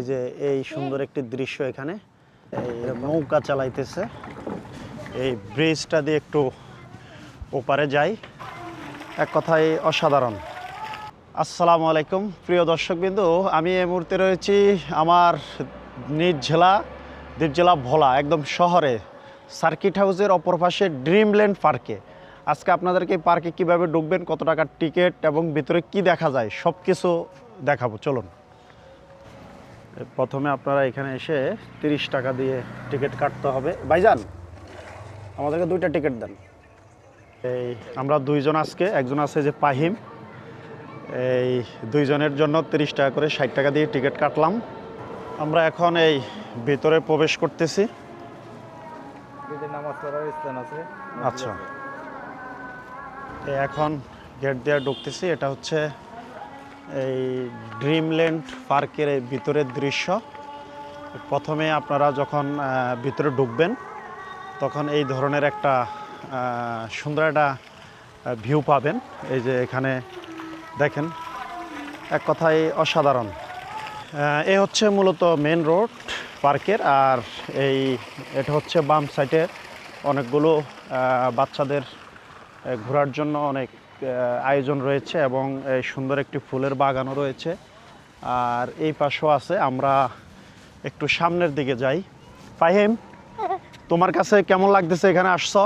এই যে এই সুন্দর একটি দৃশ্য এখানে। এই নৌকা চালাইতেছে। এই ব্রিজটা দিয়ে একটু ওপারে যাই। এক কথায় অসাধারণ। আসসালামু আলাইকুম, প্রিয় দর্শকবিন্দু। আমি এই মুহূর্তে রয়েছি আমার নিজ জেলা দ্বীপ জেলা ভোলা, একদম শহরে, সার্কিট হাউসের অপর পাশে ড্রিমল্যান্ড পার্কে। আজকে আপনাদেরকে পার্কে কীভাবে ঢুকবেন, কত টাকার টিকিট এবং ভিতরে কি দেখা যায় সব কিছু দেখাবো। চলুন। প্রথমে আপনারা এখানে এসে তিরিশ টাকা দিয়ে টিকিট কাটতে হবে। ভাইজান আমাদেরকে দুইটা টিকিট দেন। এই আমরা দুইজন আজকে একজন আছে যে পাহিম। এই দুইজনের জন্য তিরিশ টাকা করে ষাট টাকা দিয়ে টিকিট কাটলাম। আমরা এখন এই ভিতরে প্রবেশ করতেছি। আচ্ছা। এখন গেট দিয়ে ঢুকতেছি। এটা হচ্ছে এই ড্রিমল্যান্ড পার্কের ভিতরের দৃশ্য। প্রথমে আপনারা যখন ভিতরে ঢুকবেন, তখন এই ধরনের একটা সুন্দর একটা ভিউ পাবেন। এই যে এখানে দেখেন, এক কথায় অসাধারণ। এ হচ্ছে মূলত মেন রোড পার্কের, আর এই, এটা হচ্ছে বাম সাইডে অনেকগুলো বাচ্চাদের ঘোরার জন্য অনেক আয়োজন রয়েছে এবং এই সুন্দর একটি ফুলের বাগানও রয়েছে। আর এই পাশেও আছে আমরা একটু সামনের দিকে যাই। ফাহিম তোমার কাছে কেমন লাগতেছে এখানে আসছো?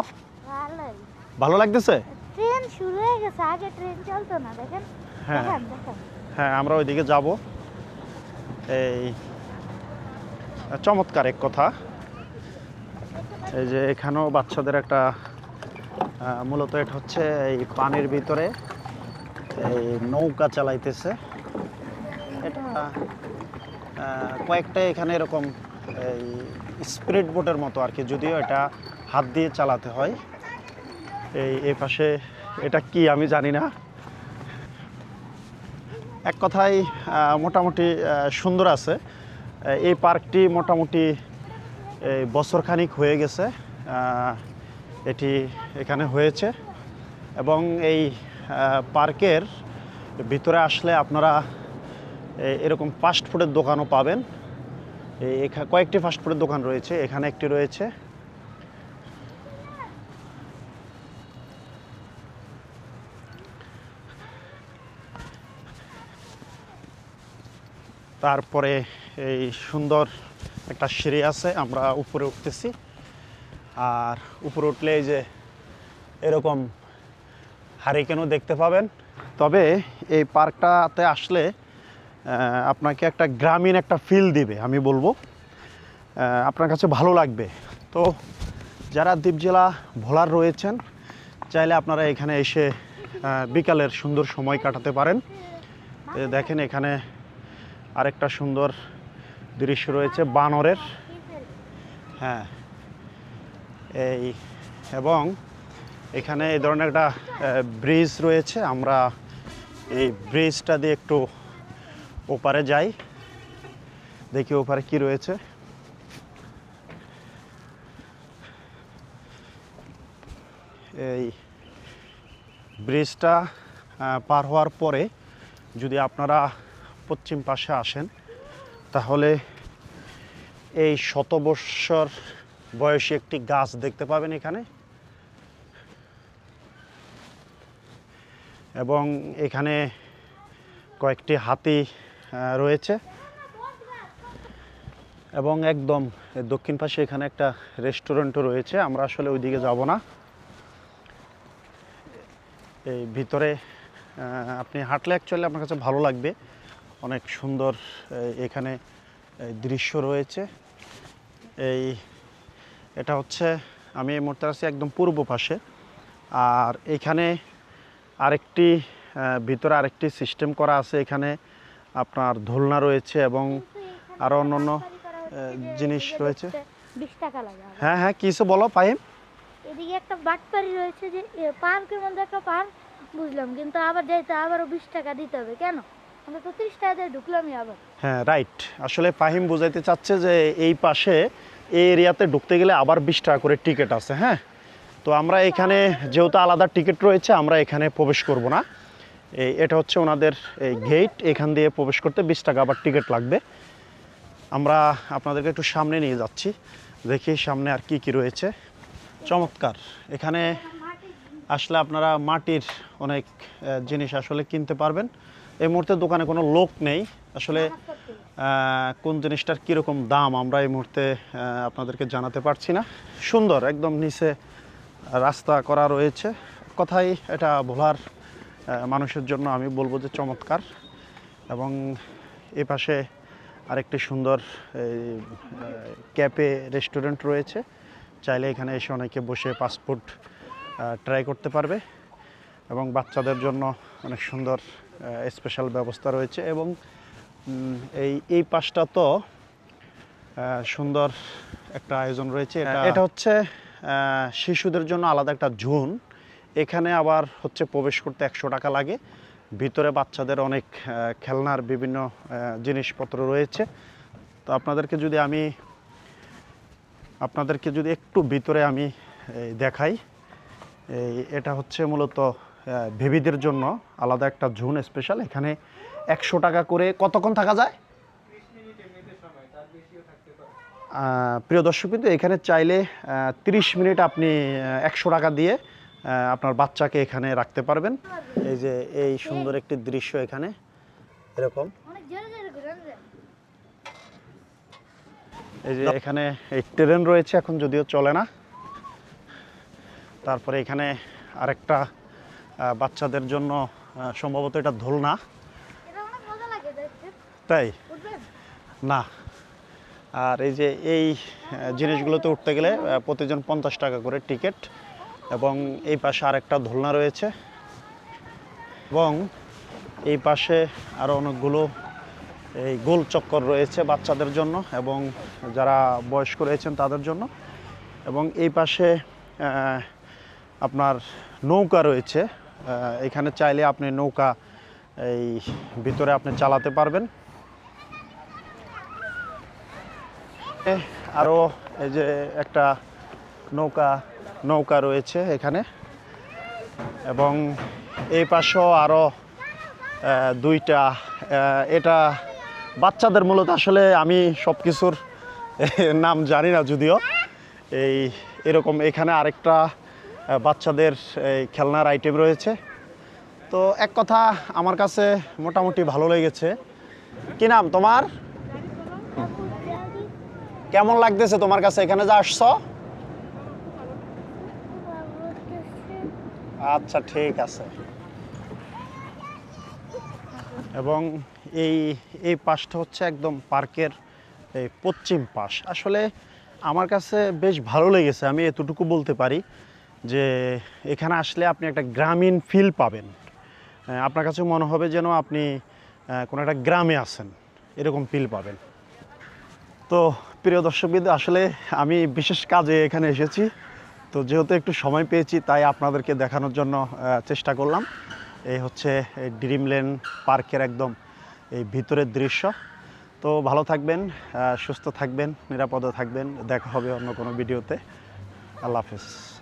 ভালো লাগতেছে? ট্রেন শুরু হয়ে গেছে আগে ট্রেন চলতো না দেখেন? হ্যাঁ। হ্যাঁ আমরা ওইদিকে যাব। এই চমৎকার এক কথা। এই যে এখানেও বাচ্চাদের একটা মূলত এটা হচ্ছে এই পানির ভিতরে এই নৌকা চালাইতেছে। এটা কয়েকটা এখানে এরকম এই স্পিরিট বোটের মতো আর কি, যদিও এটা হাত দিয়ে চালাতে হয়। এই এই পাশে এটা কি আমি জানি না। এক কথায় মোটামুটি সুন্দর আছে। এই পার্কটি মোটামুটি বছরখানিক হয়ে গেছে। এটি এখানে হয়েছে এবং এই পার্কের ভিতরে আসলে আপনারা এরকম ফাস্ট ফুডের দোকানও পাবেন। এই এখা- কয়েকটি ফাস্ট ফুডের দোকান রয়েছে, এখানে একটি রয়েছে। তারপরে এই সুন্দর একটা সিঁড়ি আছে, আমরা উপরে উঠতেছি। আর উপরে উঠলে এই যে এরকম হারিকেনও দেখতে পাবেন। তবে এই পার্কটাতে আসলে আপনাকে একটা গ্রামীণ একটা ফিল দিবে, আমি বলব। আপনার কাছে ভালো লাগবে। তো যারা দ্বীপ জেলা ভোলার রয়েছেন, চাইলে আপনারা এখানে এসে বিকালের সুন্দর সময় কাটাতে পারেন। দেখেন এখানে আরেকটা সুন্দর দৃশ্য রয়েছে, বানরের। হ্যাঁ। এই, এবং এখানে এই ধরনের একটা ব্রিজ রয়েছে। আমরা এই ব্রিজটা দিয়ে একটু ওপারে যাই, দেখি ওপারে কি রয়েছে। এই ব্রিজটা পার হওয়ার পরে যদি আপনারা পশ্চিম পাশে আসেন, তাহলে এই শত বৎসর বয়সী একটি গাছ দেখতে পাবেন এখানে। এবং এখানে কয়েকটি হাতি রয়েছে। এবং একদম দক্ষিণ পাশে এখানে একটা রেস্টুরেন্টও রয়েছে। আমরা আসলে ওইদিকে যাব না। এই ভিতরে আপনি হাঁটলে অ্যাকচুয়ালি আপনার কাছে ভালো লাগবে। অনেক সুন্দর এখানে দৃশ্য রয়েছে। এই এটা হচ্ছে আমি এই মুহূর্তে আছি একদম পূর্ব পাশে। আর এখানে আরেকটি ভিতরে আরেকটি সিস্টেম করা আছে। এখানে আপনার দোলনা রয়েছে এবং আরও অন্যান্য জিনিস রয়েছে। হ্যাঁ হ্যাঁ কিছু বলো পাইম এদিকে একটা বাটপারি রয়েছে যে পার্কের মধ্যে একটা পার্ক বুঝলাম। কিন্তু আবার যাইতে আবারও বিশ টাকা দিতে হবে। কেন? আমরা তো ত্রিশ টাকা দিয়ে ঢুকলামই আবার। হ্যাঁ রাইট আসলে ফাহিম বুঝাইতে চাচ্ছে যে এই পাশে এই এরিয়াতে ঢুকতে গেলে আবার বিশ টাকা করে টিকিট আছে হ্যাঁ? তো আমরা এখানে যেহেতু আলাদা টিকিট রয়েছে, আমরা এখানে প্রবেশ করব না। এই এটা হচ্ছে ওনাদের এই গেট এখান দিয়ে প্রবেশ করতে বিশ টাকা আবার টিকিট লাগবে। আমরা আপনাদেরকে একটু সামনে নিয়ে যাচ্ছি, দেখি সামনে আর কি কি রয়েছে। চমৎকার। এখানে আসলে আপনারা মাটির অনেক জিনিস আসলে কিনতে পারবেন। এই মুহূর্তে দোকানে কোনো লোক নেই। আসলে কোন জিনিসটার কীরকম দাম আমরা এই মুহূর্তে আপনাদেরকে জানাতে পারছি না। সুন্দর একদম নিচে রাস্তা করা রয়েছে। কথাই এটা ভোলার মানুষের জন্য আমি বলব যে চমৎকার এবং এ পাশে আরেকটি সুন্দর ক্যাফে রেস্টুরেন্ট রয়েছে। চাইলে এখানে এসে অনেকে বসে পাসপোর্ট ট্রাই করতে পারবে এবং বাচ্চাদের জন্য অনেক সুন্দর স্পেশাল ব্যবস্থা রয়েছে এবং এই এই পাশটা তো সুন্দর একটা আয়োজন রয়েছে। এটা এটা হচ্ছে শিশুদের জন্য আলাদা একটা জোন। এখানে আবার হচ্ছে প্রবেশ করতে একশো টাকা লাগে। ভিতরে বাচ্চাদের অনেক খেলনার বিভিন্ন জিনিসপত্র রয়েছে। তো আপনাদেরকে যদি আমি আপনাদেরকে যদি একটু ভিতরে আমি দেখাই। এই এটা হচ্ছে মূলত বেবিদের জন্য আলাদা একটা জোন স্পেশাল এখানে একশো টাকা করে কতক্ষণ থাকা যায়? প্রিয় দর্শক কিন্তু এখানে চাইলে তিরিশ মিনিট আপনি একশো টাকা দিয়ে আপনার বাচ্চাকে এখানে রাখতে পারবেন। এই যে, এই সুন্দর একটি দৃশ্য এখানে, এরকম। এই যে, এখানে এই ট্রেন রয়েছে, এখন যদিও চলে না। তারপরে এখানে আরেকটা বাচ্চাদের জন্য সম্ভবত এটা দোলনা। দেখতে তাই? না। আর এই যে এই জিনিসগুলোতে উঠতে গেলে প্রতিজন পঞ্চাশ টাকা করে টিকিট এবং এই পাশে আরেকটা দোলনা রয়েছে এবং এই পাশে আরও অনেকগুলো এই গোল চক্কর রয়েছে বাচ্চাদের জন্য এবং যারা বয়স্ক রয়েছেন তাদের জন্য এবং এই পাশে আপনার নৌকা রয়েছে এখানে চাইলে আপনি নৌকা এই ভিতরে আপনি চালাতে পারবেন। আরও এই যে একটা নৌকা নৌকা রয়েছে এখানে। এবং এই পাশেও আরও দুইটা এটা বাচ্চাদের মূলত আসলে আমি সব কিছুর নাম জানি না যদিও। এই এরকম এখানে আরেকটা বাচ্চাদের এই খেলনার আইটেম রয়েছে। তো এক কথা, আমার কাছে মোটামুটি ভালো লেগেছে। কি নাম তোমার? কেমন লাগতেছে তোমার কাছে? এখানে যা আসছো? আচ্ছা ঠিক আছে। এবং এই এই পাশটা হচ্ছে একদম পার্কের এই পশ্চিম পাশ। আসলে আমার কাছে বেশ ভালো লেগেছে, আমি এতটুকু বলতে পারি। যে এখানে আসলে আপনি একটা গ্রামীণ ফিল পাবেন। আপনার কাছে মনে হবে যেন আপনি কোনো একটা গ্রামে আছেন, এরকম ফিল পাবেন। তো প্রিয় দর্শকবিদ আসলে আমি বিশেষ কাজে এখানে এসেছি। তো যেহেতু একটু সময় পেয়েছি, তাই আপনাদেরকে দেখানোর জন্য চেষ্টা করলাম। এই হচ্ছে ড্রিমল্যান্ড পার্কের একদম এই ভিতরের দৃশ্য। তো ভালো থাকবেন সুস্থ থাকবেন, নিরাপদে থাকবেন। দেখা হবে অন্য কোনো ভিডিওতে। আল্লাহ হাফেজ।